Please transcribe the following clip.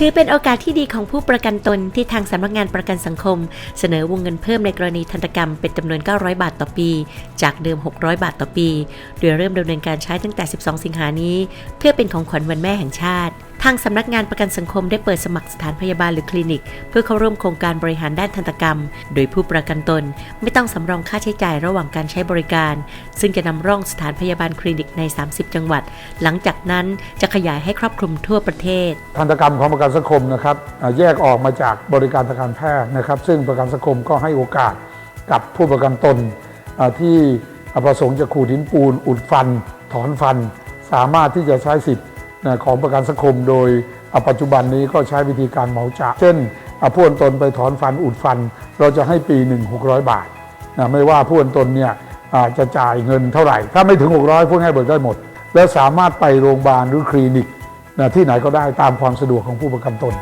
ถือเป็นโอกาสที่ดีของผู้ประกันตนที่ทางสำนักงานประกันสังคม เสนอวงเงินเพิ่มในกรณีทันตกรรมเป็นจำนวน 900 บาทต่อปี จากเดิม 600 บาทต่อปี โดยเริ่มดำเนินการใช้ตั้งแต่ 12 สิงหานี้ เพื่อเป็นของขวัญวันแม่แห่งชาติางสำนักงานประกันสังคมได้เปิดสมัครสถานพยาบาลหรือคลินิก เพื่อเข้าร่วมโครงการบริหารด้านทันตกรรม โดยผู้ประกันตน ไม่ต้องสำรองค่าใช้จ่ายระหว่างการใช้บริการ ซึ่งจะนำร่องสถานพยาบาลคลินิกใน 30 จังหวัด หลังจากนั้นจะขยายให้ครอบคลุมทั่วประเทศ ทันตกรรมของประกันสังคมนะครับแยกออกมาจากบริการทางการแพทย์นะครับ ซึ่งประกันสังคมก็ให้โอกาสกับผู้ประกันตนที่ประสงค์จะขูดหินปูน อุดฟัน ถอนฟัน สามารถที่จะใช้สิทธิ์ ของประกันสังคมโดยปัจจุบันนี้ก็ใช้วิธีการเหมาจ่ายเช่นผู้อนตนไปถอนฟันอุดฟัน เราจะให้ปีหนึ่ง600 บาทนะไม่ว่าผู้อนตนเนี่ยจะจ่ายเงินเท่าไหร่ ถ้าไม่ถึง 600พวกให้เบิกได้หมด แล้วสามารถไปโรงพยาบาลหรือคลินิกนะที่ไหนก็ได้ตามความสะดวกของผู้ประกันตน